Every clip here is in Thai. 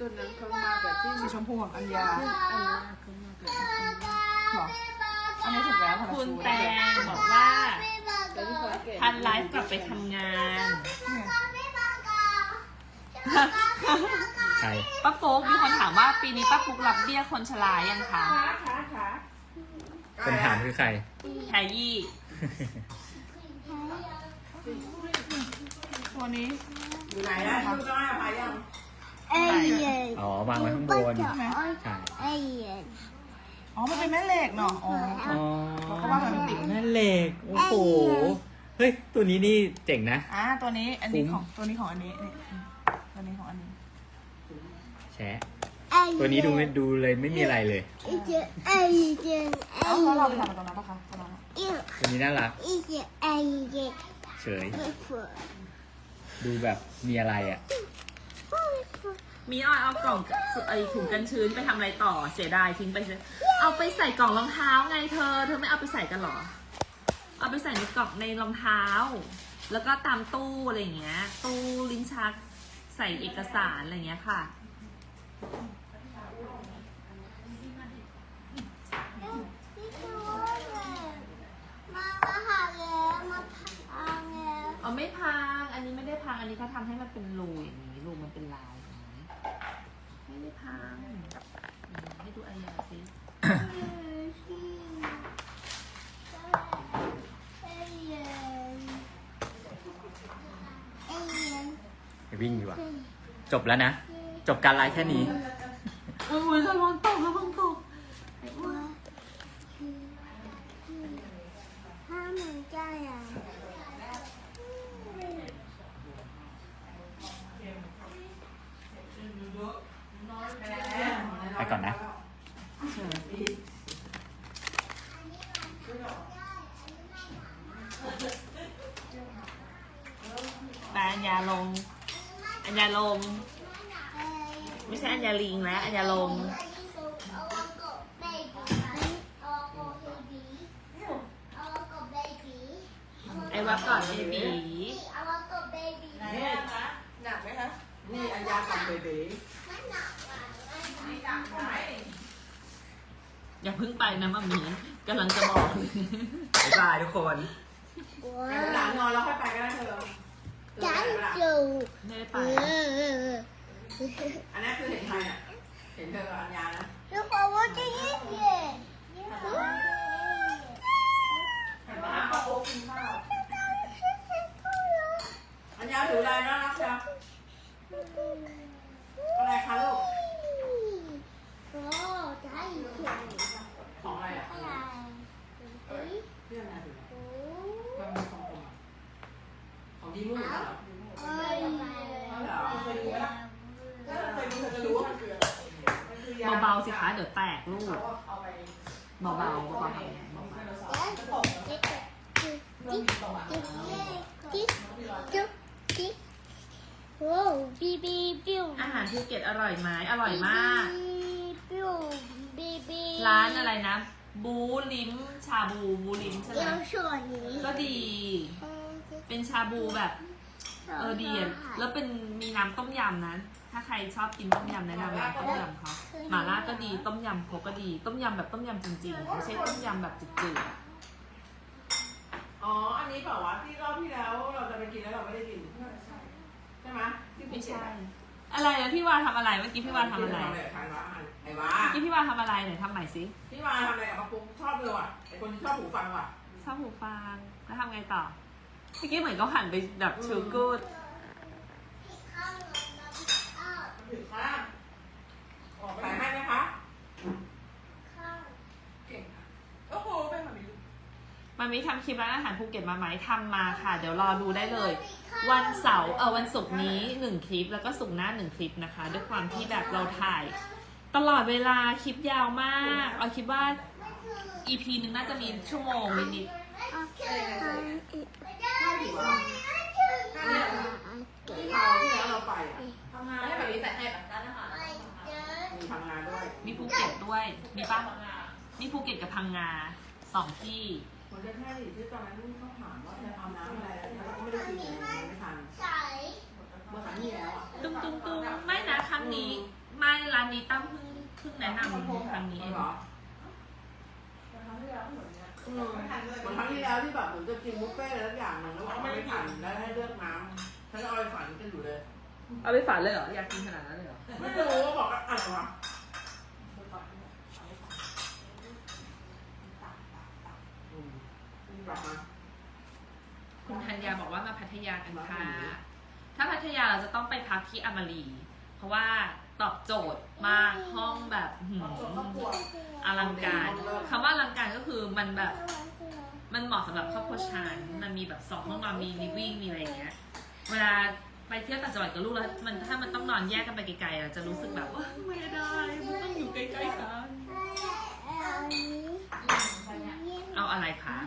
ตัวนั้นเขามาแบบที่สีชมพูของอัญญาอันนี้เขามาแบบหรออันนี้ถูกแล้วคุณชูแตงบอกว่าแต่ที่เขาเก็บทันไลฟ์กลับไปทำงานเนี่ยใครป้าปุ๊กมีคนถามว่าปีนี้ป้าปุ๊กรับเบี้ยคนชรายังคะขาขาขาคนถามคือใครแทยี่ตัวนี้อยู่ไหนนะลูกต้อง ให้อภัยยังอ๋อวางไว้ข้างบนใช่ไหมใช่อ๋อ มันเป็นแม่เหล็กเนาะ อ๋ออ๋อเขาว่ามันติดแม่เหล็ก โอ้โห เฮ้ย ตัวนี้นี่เจ๋งนะ อ่าตัวนี้ อันนี้คุ้มของ ตัวนี้ของอันนี้นี่อืมตัวนี้ของอันนี้ แชะตัวนี้ดูไม่ดูเลยไม่มีอะไรเลยเอ้าแล้วเราไปทำมันตรงนั้นปะคะตรงนั้นอะตัวนี้น่ารัก เฉย ดูแบบมีอะไรอะ มีออยเอากล่องไอถุงกันชื้นไปทำอะไรต่อเสียดายทิ้งไปเสียเอาไปใส่กล่องรองเท้าไงเธอ เธอไม่เอาไปใส่กันเหรอ เอาไปใส่ในกล่องในรองเท้า แล้วก็ตามตู้อะไรอย่างเงี้ย ตู้ลิ้นชักใส่เอกสารอะไรอย่างเงี้ยค่ะเอาไม่พัง อันนี้ไม่ได้พัง อันนี้เขาทำให้มันเป็นรูอย่างนี้ รูมันเป็นลายอย่างนี้ไม่ได้พังอืมให้ดูอายาสิไปวิ่งดีกว่า จบแล้วนะ จบการไลฟ์แค่นี้อุ้ยระวังตกระวังตก ไปก่อนนะ แปอัญญาลง อัญญาลง ไม่ใช่อัญญา ลิงแล้วอัญญาลง ไอ้วับก่อนเบบีนี่หนักไหมคะนี่อัญญากับเบบีอย่าเพิ่งไปนะมามีกำลังจะบอกบ๊ายบายทุกคนหลังนอนแล้วค่อยไปก็ได้เธอไม่ได้ไป อันนี้คือเห็นใครอะเห็นเธอกับอัญญานะเห็นไหมป้าโอ๊กินข้าวอัญญาถืออะไรน่ารักจังอะไรคะลูกของอะไรอะเพื่อนอะไรถือความมีของผมอะของดีมุ่งเหรอเอาเหรอเคยดูไหมล่ะถ้าเคยดูเธอจะรู้ว่ามันคืออะไรมันคือยา เบาๆสิคะ เดี๋ยวแตกลูก เอาไป เบาๆเบาๆเบาบีบีบิวๆอาหารภูเก็ตอร่อยไหมอร่อยมาก บิวบีบีร้านอะไรนะ บูลิมชาบูบูลิมใช่ไหมเดี๋ยวส่วนนี้ก็ดี เป็นชาบูแบบ เออดีอะแล้วเป็นมีน้ำต้มยำนะ ถ้าใครชอบกินต้มยำแนะนำน้ำต้มยำเขาหม่าล่าก็ดี ต้มยำเขาก็ดี ต้มยำแบบต้มยำจริงๆ ไม่ใช่ต้มยำแบบจืดๆอะอ๋อ อันนี้เปล่าวะที่รอบที่แล้วเราจะไปกินแล้วเราไม่ได้กิน ใช่ไหมที่ภูไม่เก็ตใช่ อะอะไรนะพี่วาทำอะไรเมื่อกี้พี่วาทำอะไรทำอะไรกับใครวะไอ้วะเมื่อกี้พี่วาทำอะไรไหนทำใหม่สิพี่วาทำอะไรกับกระปุกชอบเลยว่ะไอ้คนที่ชอบหูฟังว่ะ ชอบหูฟังแล้วทำไงต่อ เมื่อกี้เหมือนเขาหันไปแบบชูกูดถือข้างใส่ให้ไหมคะ เก่งอะโอ้โห เป็นแบบนี้มันมีทำคลิปร้านอาหารภูเก็ตมาไหมทำมาค่ะ เดี๋ยวรอดูได้เลย วันเสาร์เออวันศุกร์นี้หนึ่งคลิปแล้วก็ศุกร์หน้าหนึ่งคลิปนะคะ ด้วยความที่แบบเราถ่าย ตลอดเวลาคลิปยาวมาก เอาคิดว่า EP หนึ่งน่าจะมีชั่วโมงนิด ที่คราที่แล้วเราไปอะทำงานให้แบบนี้ใส่ให้แบบมีทำงานด้วยมีภูเก็ตด้วย มีปะมีภูเก็ตกับพังงาสองที่เหมือนจะแค่ดิที่ตอนนั้นเขาถามว่าจะทำน้ำอะไรแล้วเราก็ไม่ได้กินไม่ทันเมื่อครั้งที่แล้วอะตุ้มตุ้มตุ้มไม่นะครั้งนี้ร้านนี้ตั้มเพิ่งเพิ่งแนะนำครั้งนี้เองเหรออื มเหมือนครั้งที่แล้วที่แบบเหมือนจะกินบุฟเฟ่ต์อะไรสักอย่างหนึ่งแล้วบอกไม่ผ่านแล้วให้เลือกน้ำฉันเอาไปฝันกันอยู่เลย เอาไปฝันเลยเหรอ อยากกินขนาดนั้นเลยเหรอ ไม่รู้ว่าบอกว่าอะไรวะอืมกลับมาคุณธัญญาบอกว่ามาพัทยากันค่ะ ถ้าพัทยาเราจะต้องไปพักที่อมรี เพราะว่า ตอบโจทย์มากห้องแบบหืมอลังการคำว่าอลังการก็คือมันแบบ มันเหมาะสำหรับครอบครัวชานมันมีแบบสองห้องนอนมีลิฟวิ่งมีอะไรอย่างเงี้ย เวลาไปเที่ยวต่างจังหวัดกับลูกแล้วมันถ้ามันต้องนอนแยกกันไปไกลๆอะจะรู้สึกแบบว่าไม่ได้ มันต้องอยู่ใกล้ๆกันอันนี้เอาอะไรคะ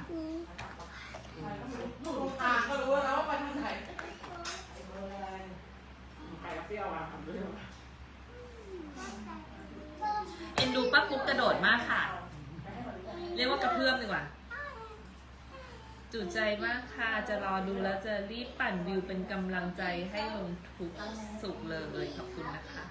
อ่านก็รู้แล้วว่าไปทางไหนใครเปรี้ยวอะทำ ดูป้าปุ๊กกระโดดมากค่ะ เรียกว่ากระเพื่อมดีกว่า จุใจมากค่ะ จะรอดูแล้วจะรีบปั่นวิวเป็นกำลังใจให้ลงทุกสุขเลยขอบคุณนะคะ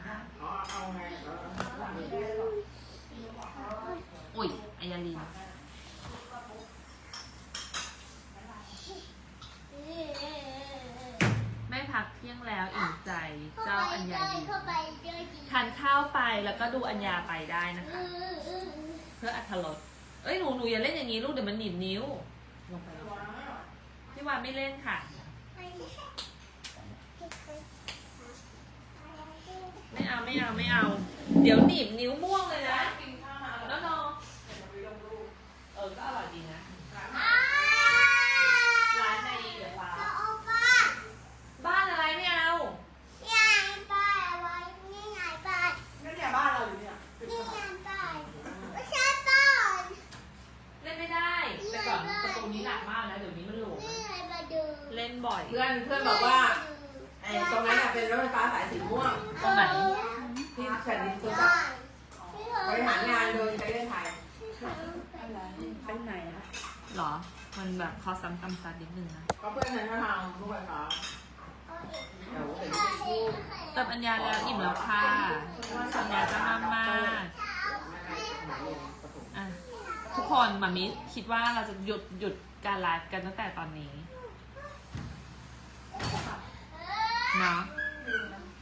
ดูอัญญาไปได้นะคะ เพื่ออัธรสเอ้ยหนูหนูอย่าเล่นอย่างนี้ลูกเดี๋ยวมันหนีบนิ้วลงไปพี่วานไม่เล่นค่ะ ไม่เอาไม่เอาไม่เอา เดี๋ยวหนีบนิ้วม่วงเลยนะแล้วนองเออ ก็อร่อยดีนะ ร้านในเดือฟ้า บ้านอะไรไม่เอา ก็เนี่ยบ้านเราอยู่เนี่ย เล่นไม่ได้แต่ก่อนประตูนี้หนักมากนะเดี๋ยวนี้มันหลวมเล่นบ่อย เพื่อนเพื่อนบอกว่าไอ้ตรงนั้นน่ะเป็นรถไฟฟ้าสายสีม่วง ตรงไหน ที่แผ่นดินสุดอะบริหารงานโดยประเทศไทย ไปไหนอะ หรอ มันแบบคอซ้ำกำซัดนิดนึงนะ ก็เพื่อนฉันก็ทำรถไฟฟ้าเดี๋ยวเป็นผู้ เติมอัญญาแล้วอิ่มแล้วค่ะอัญญาจะมากมากอะทุก คนมามิคิดว่าเราจะหยุดหยุดการไลฟ์กันตั้งแต่ตอนนี้เนาะ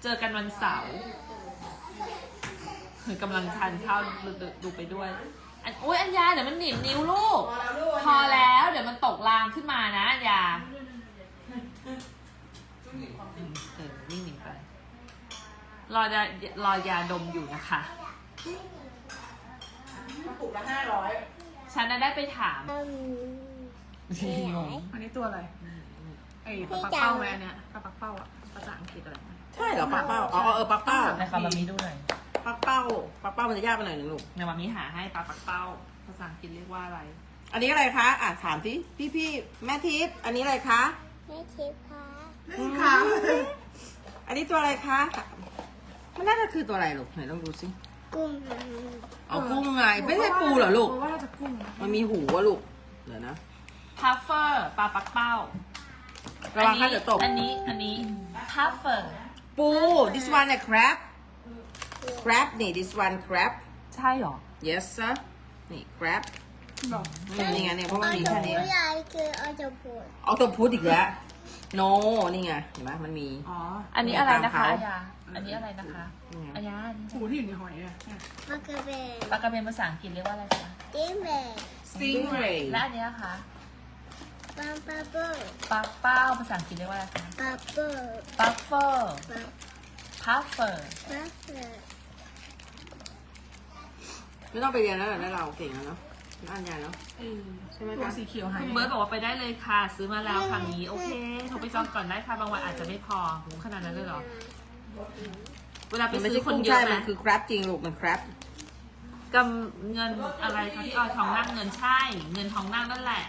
เจอกันวันเสาร์กำลังทานข้าวดูไปด้วยอันโอ้ยอัญญาเดี๋ยวมันหนีบนิ้วลูก พอแล้วลูกพอแล้วเดี๋ยวมันตกรางขึ้นมานะอัญญาเออวิ่งหนีไปรอยารอยาดมอยู่นะคะกระปุกละห้าร้อย ฉันน่ะได้ไปถามงง อันนี้ตัวอะไรไอ้ปลาปักเป้าไหมอันเนี้ยปลาปักเป้าอะภาษาอังกฤษอะไรนะใช่เหรอปักเป้าอ๋อเออปักเป้านะคะมามีดูหน่อยปักเป้าปักเป้ามันจะยากไปหน่อยหนึ่งลูก ในมามีหาให้ปลาปักเป้า ภาษาอังกฤษเรียกว่าอะไร อันนี้อะไรคะอะถามสิพี่พี่แม่ทิพย์อันนี้อะไรคะ ไม่คิดค่ะค่ะ อันนี้ตัวอะไรคะ มันน่าจะคือตัวอะไรลูกไหนลองดูสิกุ้ง เอากุ้งไง ไม่ใช่ปูเหรอลูก ว่าน่าจะกุ้งนะมันมีหูอะลูก เดี๋ยวนะ พัฟเฟอร์ปลาปักเป้าระวังค่ะเดี๋ยวตก อันนี้อันนี้พัฟเฟอร์ ปู this one เนี่ย crab crab นี่ this one crab ใช่หรอ yes sir นี่ crab หรออืมนี่ไงเนี่ยเพราะมันมีจะแค่นี้พูดอะไรคือเอาจะพูดเอาตัวพุทอีกแล้ว no นี่ไง เห็นไหมมันมี อ๋อ อันนี้อะไรนะคะตามเขา อัญญาอันนี้อะไรนะคะนี่ไงอัญญาหูที่อยู่ในหอยอะเนี่ยมันก็เป็นปลากระเบนภาษาอังกฤษเรียกว่าอะไรคะ ดิเมท stingray และอันนี้นะคะปัมปัมเบอร์ปลาเป้าภาษาอังกฤษเรียกว่าอะไรคะปัมเบอร์พัฟเฟอร์ปัมพัฟเฟอร์ปัมเบอร์ไม่ต้องไปเรียนแล้วเหรอแล้วเราเก่งแล้วเนาะน่าอันยาเนาะเออใช่ไหมตัวคะสีเขียวหายคุณเบิร์ตบอกว่าไปได้เลยค่ะ ซื้อมาแล้วครั้งนี้ โอเคโทรไปจองก่อนได้ค่ะ บางวันอาจจะไม่พอโหขนาดนั้นเลยเหรอ เวลาไปมันไม่ซื้อใช่คนกุ้งเยใช่อะไหมมันคือ crab จริงลูกมัน crab กำเงินอะไรคะที่ออยทองนั่งเงินใช่ เงินทองนั่งนั่นแหละ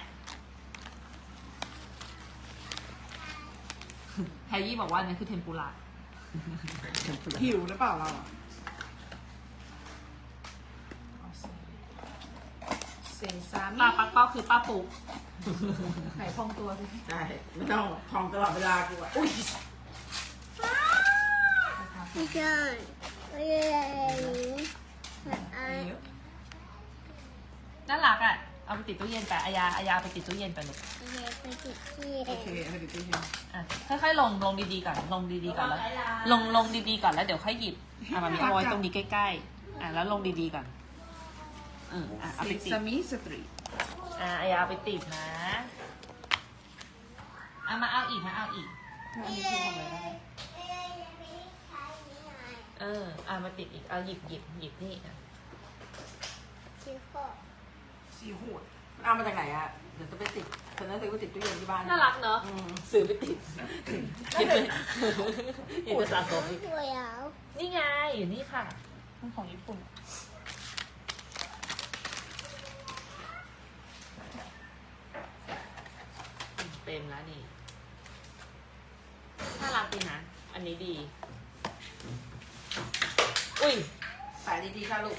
แฮร์ยี่บอกว่านั่นคือเทมปุระหิวหรือเปล่าเราอะเซซาปลามิปักเป้าคือป้าปุกไข่พองตัวสิใช่ไม่ต้องของตลอดเวลากูอะอุ้ย ไม่ใช่เอ้ยไอ้น่ารักอะ เอาไปติดตู้เย็นไปอายาอายาเอาไปติดตู้เย็นไปลูกเย้ไปติดที่โอเคเอาไปติดตู้เย็นอะค่อยๆลงลงดีๆก่อนลงดีๆก่อนแล้ว ลงลงดีๆก่อนแล้วเดี๋ยวค่อยหยิบอะมามีเอาไว้ตรงนี้ใกล้ๆอะแล้วลงดีๆก่อนอืมอะเอาไปติดสามีสตรีอะอายาเอาไปติดนะอะมาเอาอีกมาเอาอีกอันนี้คือทำอะไรได้ เอออะมาติดอีก เอาหยิบหยิบหยิบนี่อะชิโก้สีโหดเอามาจากไหนอะเดี๋ยวจะไปติดฉันจะซื้อไปติดตู้เย็นที่บ้านน่ารักเนาะอืมซื้อไปติดหยิบไปหยิบไปสะสมสวยอะนี่ไงอยู่นี่ค่ะ มันของญี่ปุ่น เต็มแล้วนี่น่ารักดีนะ อันนี้ดี อุ้ยใส่ดีๆค่ะลูก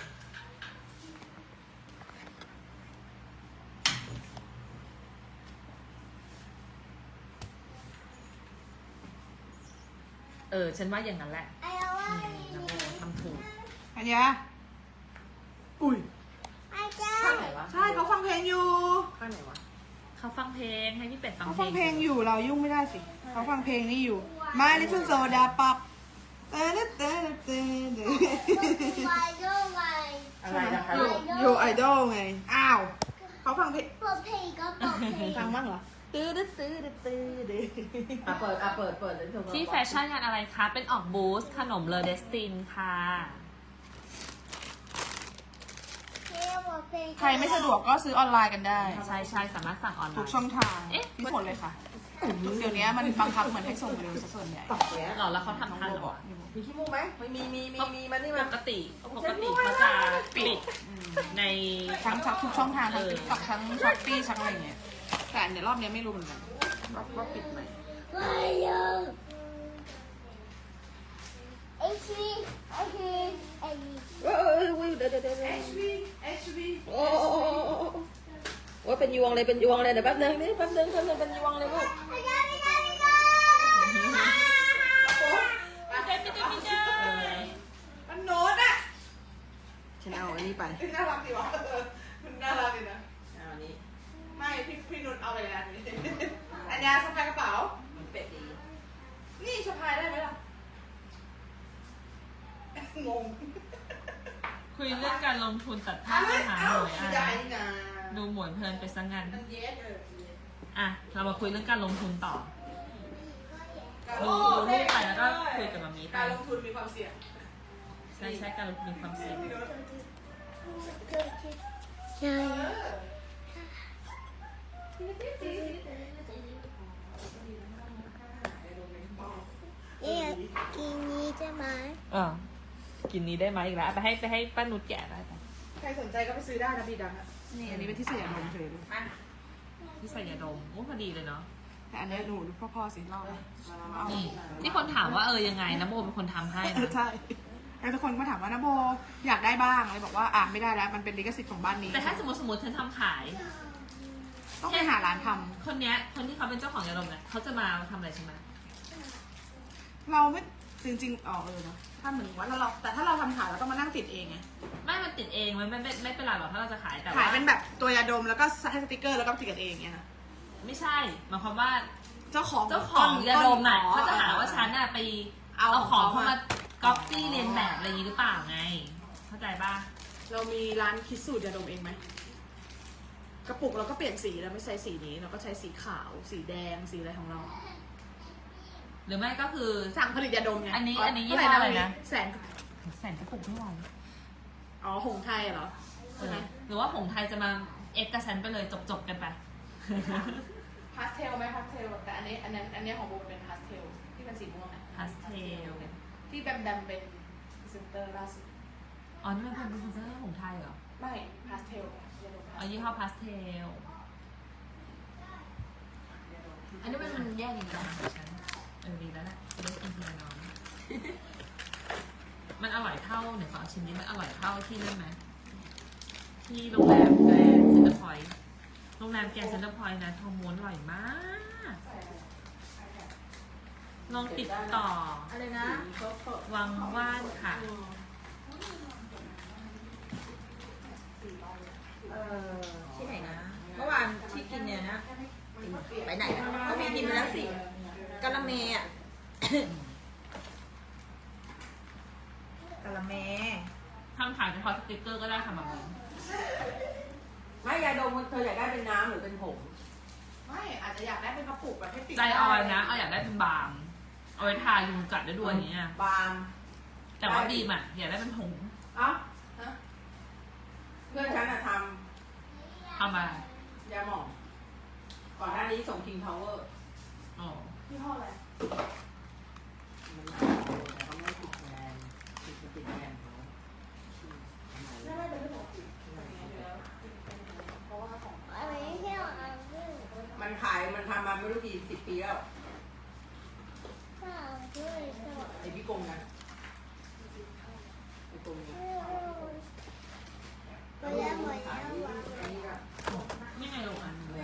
เออ ฉันว่าอย่างนั้นแหละไอ้เอาไว้นี่นะโมทำถูก อันยาอุ้ยไอ้เจ้าข้างไหนวะใช่เขาฟังเพลงอยู่ ข้างไหนวะ เขาฟังเพลงให้พี่เป็ดฟังเขาเพลฟังงเพลงอยู่เรายุ่งไม่ได้สิ เขาฟังเพลงนี้อยู่ My Little Soda Pop เตอเตอเตอ เตอไวโดไวอะไรนะคะลูกโยไอดอลไง อ้าว เขาฟังเพลงเปิดเพลงก็เปิดเพลงฟังบ้างเหรอ ตื้อตื้อตื้อตื้อตื้ออะเปิดอะเปิดเปิดเดี๋ยวเธอที่แฟชั่นงานอะไรคะ เป็นออกบูสขนมเลอเดสตินค่ะ ใครไม่สะดวกก็ซื้อออนไลน์กันได้ ใช่ใช่สามารถสั่งออนไลทุกน์ช่องทางเอ๊ะที่หมดเลยค่ะ เดี๋ยวนี้มันบังคับเหมือนให้ส่งเร็วซะส่วนใหญ่ตัดแก๊สหรอแล้วเขาทำทันเหรอมีขี้มูกไหมไม่มีมีมีมีมานี่ปมากติปกติเขาจะปิดในทั้งทุกช่องทางทั้งเออติ๊กต็อกทั้งช้อปปี้ทั้งอะไรเงี้ยแต่อันเดี๋ยวรอบนี้ไม่รู้เหมือนกันว่าว่าปิดไหมไวโดไอชีไอชีไอชีเออเออเออเดี๋ยวเดี๋ยวเดี๋ย ว HV HV โอ้โอ้โอ้โอ้โอ้โอ้ยเป็นยวงเลยเป็นยวงเลยเดี๋ยวแป๊บนึงนี่แป๊บนึงแป๊บนึงเป็นยวงเลยลูกไอ้เจ้าไอ้เจ้าไอ้เจ้ามันโน้ตอะฉันเอาอันนี้ไปน่ารักดีวะมันน่ารักดีนะเอาอันนี้ไม่พี่พี่นุชเอาไปเลยอันนี้อันยาสะพายกระเป๋ามันเป็ดดีนี่สะพายได้ไหมล่ะงงคุยเรื่องการลงทุนตัดผ้าปัญหาหน่วยใหญ่อะนะ ดูหมวนเพลินไปซะงั้นมันเย็ดเอออะ เรามาคุยเรื่องการลงทุนต่อการดูดูรูปไปแล้วก็คุยกับมามีไปการลงทุนมีความเสี่ยงใช่ใช่การลงทุนมีความเสี่ยงใช่เนี่ยกินนี้ใช่ไหมเออกินนี้ได้ไหมอีกแล้วไปให้ไปให้ป้านุชแกะได้ปะใครสนใจก็ไปซื้อได้นะบีดังอะ นี่อันนี้เป็นที่ใส่ยาดมเฉยเลยที่ใส่ยาดมโอ้พอดีเลยเนาะแต่อันเนี้ยดูดูพ่อพ่อๆสิเล่าเลยเอานี่ที่คนถามว่าเออยังไงนะโมเป็นคนทำให้เออนะใช่แล้วทุกคนก็ถามว่านะโบอยากได้บ้างเลยบอกว่าอะไม่ได้แล้วมันเป็นลิขสิทธิ์ของบ้านนี้แต่ถ้าสมมติสมมติฉันทำขาย ต้องไปหาร้านทำคนเนี้ยคนที่เขาเป็นเจ้าของยาดมเนี่ยเขาจะมาทำอะไรใช่ไหมเราไม่จริงๆอ๋อเออเนอะถ้าเหมือนว่าเราเราแต่ถ้าเราทำขายเราต้องมานั่งติดเองไง ไม่มัน ติดเองมันไม่ไม่ไม่เป็นไรหรอกถ้าเราจะขายแต่ขายว่าเป็นแบบตัวยาดมแล้วก็ให้สติกเกอร์แล้วก็ติดกันเองเงี้ยนะไม่ใช่หมายความว่าเจ้าของเจ้าของยาดมน่ะต้นเขาจะหาว่าฉันน่ะไปเอาเอาของของเขาเขามามาก๊อปปี้เรียนแบบอะไรอย่างนี้หรือเปล่าไง เข้าใจป่ะเรามีร้านคิดสูตรยาดมเองไหมกระปุกเราก็เปลี่ยนสีเราไม่ใช้สีนี้เราก็ใช้สีขาว สีแดงสีอะไรของเรา หรือไม่ก็คือสั่งผลิตยาดมไงอันนี้อันนี้ยี่เท่าห้อหอะไรนะแสนแสนกระปุกไม่ไหว อ๋อหงไทยเหรอเอใช่ไหมอหรือว่าผงไทยจะมาเอ็กกับฉันไปเลยจบๆกันไป พาสเทลไหมพาสเทลแต่อันนี้อันนั้นอันนี้ของโบเป็นพาสเทลที่เป็นสีม่วงนะพาสเทลที่แบมแบมเป็นพรีเซนเตอร์ล่าสุดอ๋อ นี่มันเป็นพรีเซนเตอร์ของไทยเหรอ ไม่พาสเทลยาดมอ๋อ ยี่ห้อพาสเทล อันนี้มันมันแยกอย่างนี้นะของฉันเออดีแล้วแหละจะได้กินทีละน้อง มันอร่อยเท่าเนี่ยเอาชิ้นนี้มันอร่อยเท่าที่นั่นไหมที่โรงแรมแกรนด์เซ็นเตอร์พอยต์โรงแรมแกรนด์เซ็นเตอร์พอยต์นะทองม้วนอร่อยมากลองติดต่ออะไรนะวังว่านค่ะเออที่ไหนนะเมื่อวานที่กินเนี่ยนะ ไปไหนอะเขามีกินไปแล้วสิกะละเมอะ ธออยากได้เป็นน้ำหรือเป็นผงไม่อาจจะอยากได้เป็นกระปุกแบบให้ติดใจออยนะเอาอยากได้เป็นบาล์มเอาไว้ทายุงกัดได้ด้วยอย่างเนี้ยบางแต่ว่าบีมอะอยากได้เป็นผงเอ้าฮะเพื่อนฉันอะททำมาำยาหมองก่อนหน้านี้ส่ง King Power อ๋อ ยี่ห้ออะไร มันหนาแต่เขาไม่ติดแบรนด์ติดติดแบรนด์เขา น่าจะเป็นของผิดเพราะว่าของ อะไรเที่ยวอะวิ่ง มันขายมันทำมาไม่รู้ กี่สิบปีแล้วข้าวด้วยสวัสดีไอพี่กงนะไอ้กงเนี่ยไปแล้วไปแล้วไอ้นี่ก็นี่ไงลูกอันนี้ไม่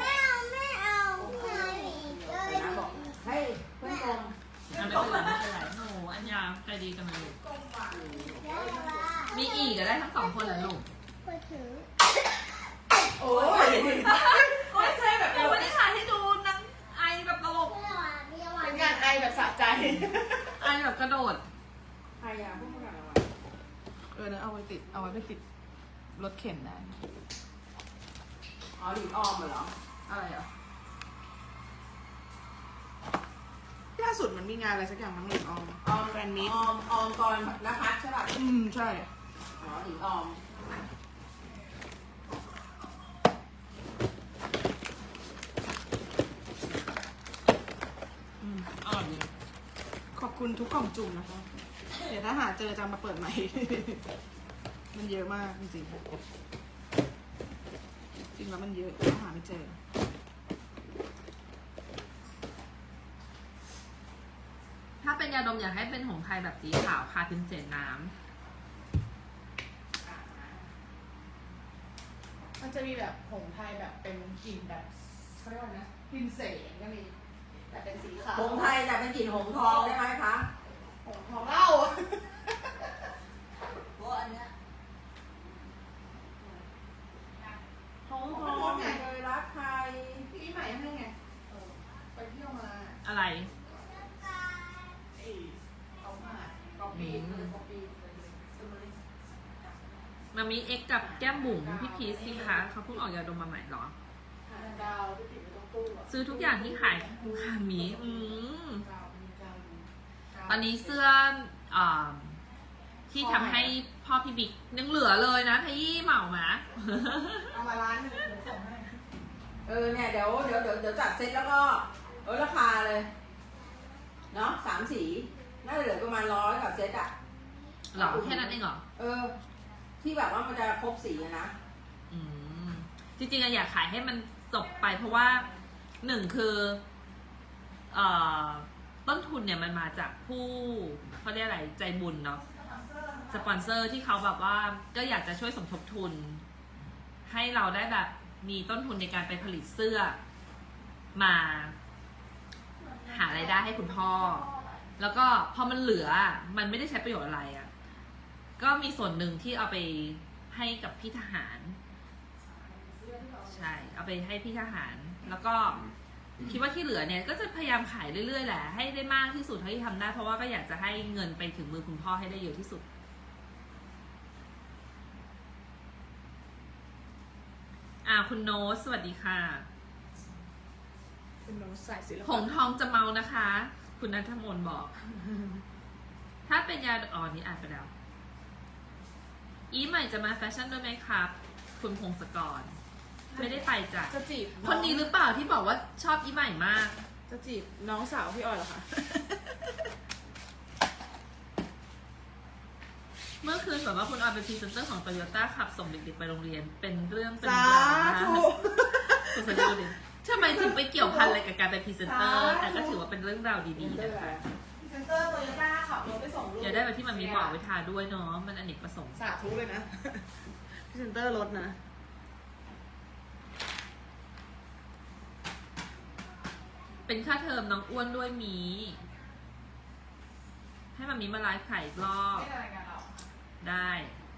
ให้เอาไม่เอาไม่เอาอีกเลยบอกเฮ้ยเพื่อนกงอันไม่เป็นไรไม่เป็นไรโอ้โหอันยาใจดีกันเลยมีอีกก็ได้ทั้งสองคนเหรอลูกก็ถือโอ้ย แบบสะใจไอแบบกระโดด ใครอะพวกมึงอะไรวะเออนะเอาไว้ติด เอาไว้ไปติดรถเข็นได้ อ๋อหลินออมเหรอ อะไรอะล่าสุดมันมีงานอะไรสักอย่างมั้งหลิงออมออมแฟนมิตออมออมกรนภัสใช่ป่ะ อืม ใช่ อ๋อหลินออม อืมอร่อยดีขอบคุณทุกกล่องจุ่มนะคะ เดี๋ยวถ้าหาเจอจะมาเปิดใหม่ มันเยอะมากจริงๆจริงแล้วมันเยอะแต่หาไม่เจอ ถ้าเป็นยาดมอยากให้เป็นของไทยแบบสีขาวคาเป็นเจนน้มันจะมีแบบผงไทยแบบเป็นกลิ่นแบบเขาเรียกว่านะกลิ่นเสนก็มี แต่เป็นสีขาวหงส์ไทยแต่เป็นกลิ่นหงส์ทองได้ไหมคะผงทองเหล้าเพราะอันเนี้ยหงส์ทองเนี่ยเลยรักใครพี่ใหม่ให้ไงเออไปเที่ยวมาำอะไรไอ้เขามาก๊อปปี้เออก๊อปปี้ซื้อมาเลยมามีเอ็กกับแก้มบุ๋มพี่พีชสิคะเขาเพิ่งออกยาดมมาใหม่เหรอ ซื้อทุกอย่างที่ขายค่ะหมีอืมดาวมีดาวอยู่ตอนนี้เสื้ออ่าที่ทำให้พ่อพี่บิ๊กยังเหลือเลยนะทยี่เหมามาเอามาร้านหนึงเดี๋ยวส่งให้เออเนี่ยเดี๋ยวเดี๋ยวเดี๋ยวเดี๋ยวจัดเซ็ตแล้วก็เออราคาเลย เนาะสามสีน่าจะเหลือประมาณร้อยกับเซ็ตอะเหรอแค่นั้นเองเหรอ เออ ที่แบบว่ามันจะครบสีอะนะ อืม จริงๆอะอยากขายให้มันจบไปเพราะว่า หนึ่งคือเอ่อต้นทุนเนี่ยมันมาจากผู้เขาเรียกอะไรใจบุญเนาะสปอนเซอร์ที่เขาแบบว่าก็อยากจะช่วยสมทบทุน ให้เราได้แบบมีต้นทุนในการไปผลิตเสื้อ มา หารายได้ให้คุณพ่อ แล้วก็พอมันเหลือมันไม่ได้ใช้ประโยชน์อะไรอะ่ะ ก็มีส่วนหนึ่งที่เอาไปให้กับพี่ทหาร ใช่ เอาไปให้พี่ทหาร แล้วก็คิดว่าที่เหลือเนี่ยก็จะพยายามขายเรื่อยๆแหละให้ได้มากที่สุดเท่าที่ทำได้ เพราะว่าก็อยากจะให้เงินไปถึงมือคุณพ่อให้ได้เยอะที่สุด อ่าคุณโน้ตสวัสดีค่ะเป็นโน้ตสายศิลหปะงทองจะเมานะคะ คุณนัทมนต์บอก ถ้าเป็นยาอ๋อนี่อ่านไปแล้ว อีใหม่จะมาแฟชั่นด้วยไหมครับ คุณพงศกร ไม่ได้ไปจ้ะจะจีบคนนี้หรือเปล่าที่บอกว่าชอบอีใหม่มาก จะจีบน้องสาวพี่ออยเหรอคะเมื่อคืนแบบว่าคุณออยเป็นพรีเซนเตอร์ของโตโยต้าขับส่งเด็กๆไปโรงเรียน เป็นเรื่องเป็นสาราวนะธุคุณสดูดิทำไมถึงไปเกี่ยวพันอะไรกับการเป็นพรีเซนเตอร์สาธุแต่ก็ถือว่าเป็นเรื่องราวดีๆนะคะพรีเซนเตอร์โตโยต้าขับรถไปส่งลูกอย่าได้แบบที่มันมีบอกไว้ทาด้วยเนาะมันอเนกประสงค์สาธุเลยนะพรีเซนเตอร์รถนะ เป็นค่าเทอมน้องอ้วนด้วยมี ให้มันมีมาไลฟ์ขายอีกรอบ ไม่ได้รายการเรา ได้